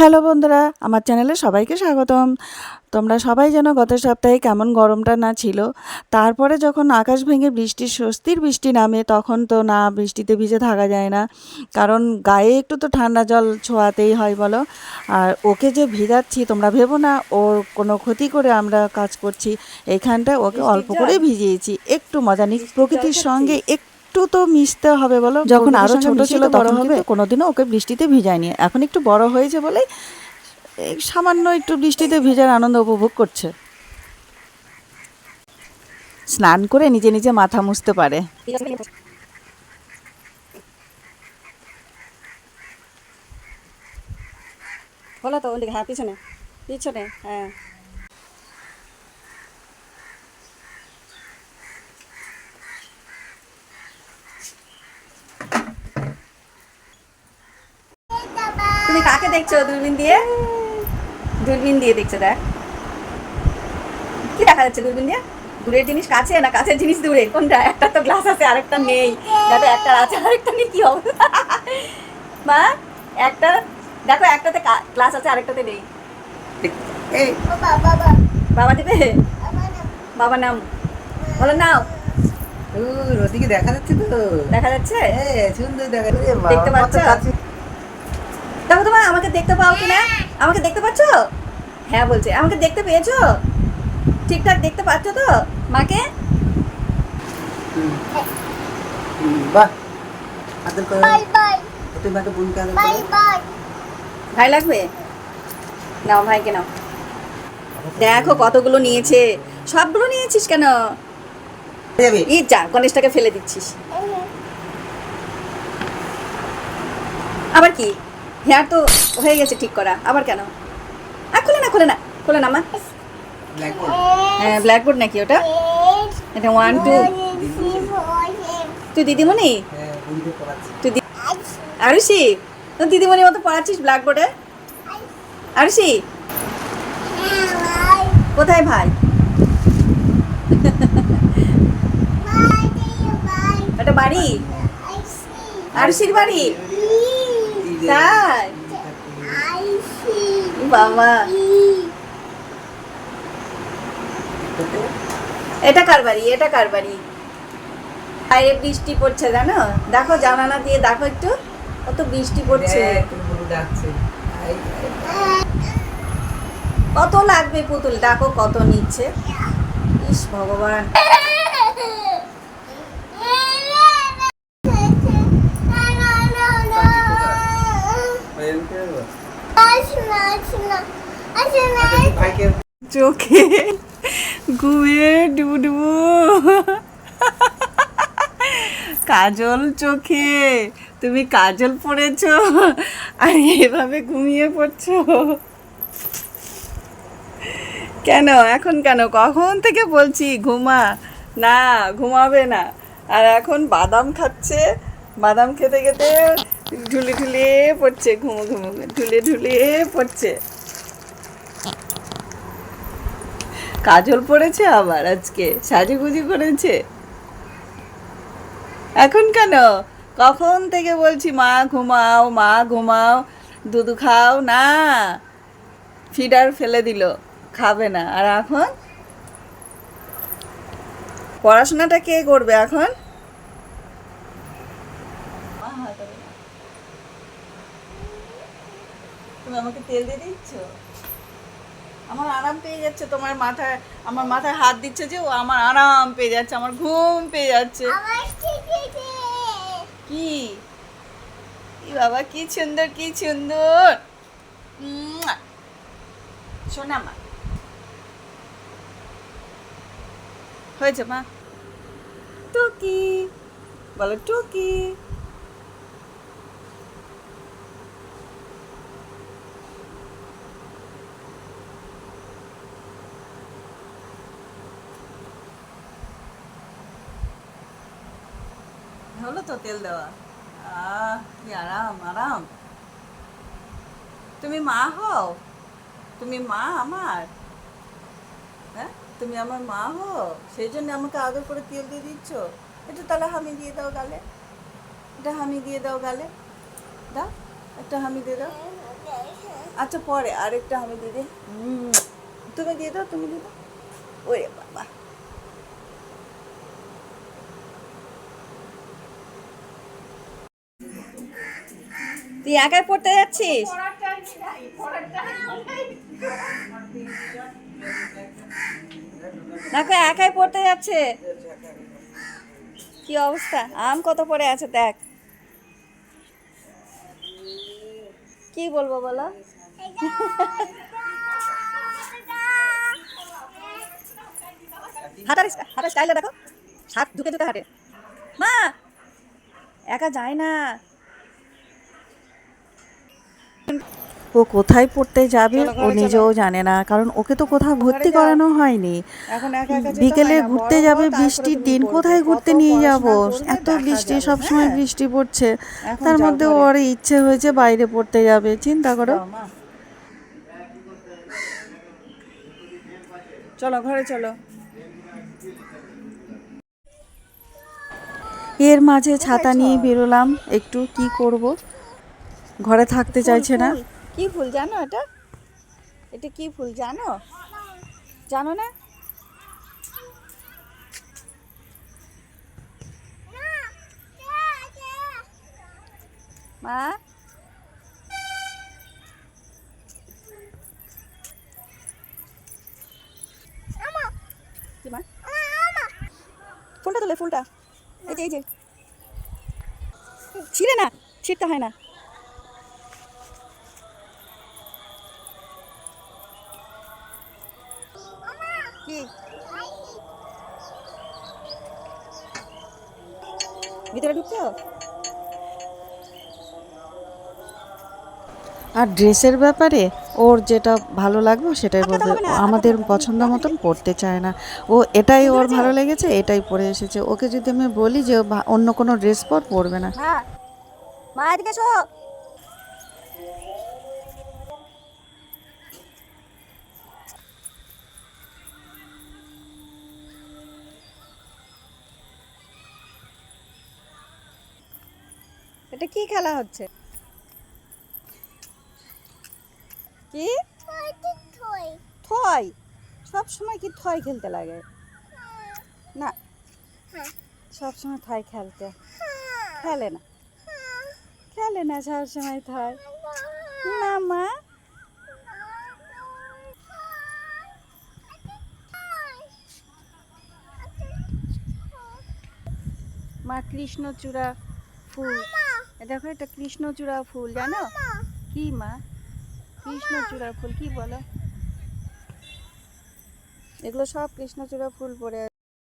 Hello বন্ধুরা আমার চ্যানেলে সবাইকে স্বাগতম। তোমরা সবাই যেন গত সপ্তাহে কেমন গরমটা না ছিল। তারপরে যখন আকাশ ভেঙে বৃষ্টির স্বস্তির বৃষ্টি নামে তখন তো না বৃষ্টিতে ভিজে থাকা যায় না। কারণ গায়ে একটু তো ঠান্ডা জল ছোঁয়াতেই হয় বলো। আর ওকে যে ভিজাচ্ছি তোমরা ভেবো না ওর কোনো ক্ষতি করে আমরা কাজ করছি। এইখানটায় ওকে অল্প করে ভিজিয়েছি। একটু মজা নিক প্রকৃতির সঙ্গে একটু তো মিশতে হবে বলো। যখন আরও ছোট ছিল বড় হবে। কোনোদিনও ওকে বৃষ্টিতে ভিজায়নি। এখন একটু বড় হয়েছে বলেই সামান্য একটু বৃষ্টিতে ভেজার আনন্দ উপভোগ করছে। স্নান করে নিজে নিজে মাথা মুছতে পারে। বলো তো ওদিকে হ্যাঁ পিছনে পিছনে হ্যাঁ। তুমি কাকে দেখছ? দূরবীন দিয়ে? দূরবীন দিয়ে দেখছ দেখ। কি দেখা যাচ্ছে দূরবীন দিয়ে? দূরের জিনিস কাছে না কাছের জিনিস দূরে? কোনটা? একটা তো গ্লাস আছে আরেকটা নেই। দেখো একটা আছে আরেকটা নেই কি হবে মা একটা দেখো একটাতে ক্লাস আছে আরেকটাতে নেই। বাবা দেবে? বাবা নাম। বলো নাও। ওদিকে দেখা যাচ্ছে তো। দেখা যাচ্ছে? হ্যাঁ সুন্দর দেখা যাচ্ছে। দেখতে পাচ্ছ? দেখো তোমার আমাকে দেখতে পাও কি না আমাকে দেখতে পাচ্ছো? হ্যাঁ বলছে। আমাকে দেখতে পেয়েছ? ঠিকঠাক দেখতে পাচ্ছ তো? মাকে? বাহ। আদর করো। তুই মাকে বোনকে আদর করো ভাই লাগবে? নাও ভাইকে নাও। দেখো কতগুলো নিয়েছে। সবগুলো নিয়েছিস কেন? যাবে। যা গণেশটাকে ফেলে দিচ্ছিস। আবার কি? হেয়ার তো হয়ে গেছে ঠিক করা। আবার কেন? আর খোলে না খোলে না খোলে না মা। ব্ল্যাকবোর্ড হ্যাঁ ব্ল্যাকবোর্ড নাকি ওটা? এটা ওয়ান টু তুই দিদিমণি? হ্যাঁ তুই আরুষি তুই দিদিমণির মতো পড়াচ্ছিস ব্ল্যাকবোর্ডে আরুষি কোথায় ভাই? এটা বাড়ি? আরুষির বাড়ি? তাই? বাবা। এটা কার বাড়ি? এটা কার বাড়ি? বাইরে বৃষ্টি পড়ছে জানো? দেখো জানালা দিয়ে দেখো একটু। কত বৃষ্টি পড়ছে। আই। কত লাগবে পুতুল? দেখো কত নিচ্ছে। ইস ভগবান। চোখে ঘুমিয়ে ডুবু কাজল চোখে, তুমি কাজল পরেছো আর এভাবে ঘুমিয়ে পড়ছো। কেন, এখন কেন? কখন থেকে বলছি ঘুমা? না, ঘুমাবে না। আর এখন বাদাম খাচ্ছে, বাদাম খেতে খেতে ঢুলে ঢুলে পড়ছে, ঘুমো ঘুমো ঢুলে ঢুলে পড়ছে। কাজল পড়েছে আবার আজকে, সাজুগুজি করেছে। এখন কেন? কখন থেকে বলছি, মা, ঘুমাও মা, ঘুমাও, দুধু খাও না, ফিডার ফেলে দিল, খাবে না। আর এখন? পড়াশোনাটা কে করবে এখন? তুমি আমাকে তেল দিয়ে দিচ্ছ? আমার আরাম পেয়ে যাচ্ছে তোমার মাথায় আমার মাথায় হাত দিচ্ছে যে ও আমার আরাম পেয়ে যাচ্ছে আমার ঘুম পেয়ে যাচ্ছে। কি? ই বাবা কি সুন্দর কি সুন্দর। শোনা মা। হয়েছে মা। টুকি। বলো টুকি। হলো তো তেল দেওয়া। আহ আরাম আরাম। তুমি মা হও। তুমি মা আমার। হ্যাঁ? তুমি আমার মা হো সেই জন্য আমাকে আদর করে তেল দিয়ে দিচ্ছ। একটু তাহলে হামি দিয়ে দাও গালে। এটা হামি দিয়ে দাও গালে। দাও, একটা হামি দিয়ে দাও। আচ্ছা পরে আরেকটা হামি দিয়ে দে। তুমি দিয়ে দাও, তুমি দিয়ে দাও। ওরে বাবা। তুই একাই পড়তে যাচ্ছিস? দেখো একাই পড়তে যাচ্ছে। কি অবস্থা? আম কত পড়ে আছে দেখ। কি বলব বলো? হাঁটার হাঁটার স্টাইলটা দেখো। হাত ঢুকে ঢুকে হাঁটে। মা! একা যায় না। ও কোথায় পড়তে যাবে ও নিজেও জানে না কারণ ওকে তো কোথাও ভর্তি করানো হয়নি। বিকেলে ঘুরতে যাবে বৃষ্টির দিন কোথায় ঘুরতে নিয়ে যাব? এত বৃষ্টি যাবে, সব সময় হ্যাঁ। বৃষ্টি পড়ছে। তার মধ্যে ওর ইচ্ছে হয়েছে বাইরে পড়তে যাবে চিন্তা করো। চলো ঘরে চলো। এর মাঝে ছাতা নিয়ে বেরোলাম একটু কি করব? ঘরে থাকতে চাইছে না। কি ফুল জানো এটা? এটা কি ফুল জানো? জানো না? মা? ফুলটা তোলে, ফুলটা। এই যে এই যে। ছিঁড়ে না ছিঁড়তে হয় না। ভিতরে ঢুকছো? আর ড্রেসের ব্যাপারে ওর যেটা ভালো লাগবে সেটাই ও আমাদের পছন্দ মতন পড়তে চায় না। ও এটাই ওর ভালো লেগেছে এটাই পরে এসেছে। ওকে যদি আমি বলি যে অন্য কোনো ড্রেস পর পরবে না। হ্যাঁ মা এদিকে এটা কি খেলা হচ্ছে? কি? থয় সব সময় কি থয় খেলতে লাগে? না। সব সময় থয় খেলতে। খেলে না। খেলে না সব সময় থয় না, মা। মা কৃষ্ণচূড়া ফুল। দেখো এটা কৃষ্ণচূড়া ফুল জানো? কি মা? কৃষ্ণচূড়া ফুল কি বলো? এগুলো সব কৃষ্ণচূড়া ফুল পড়ে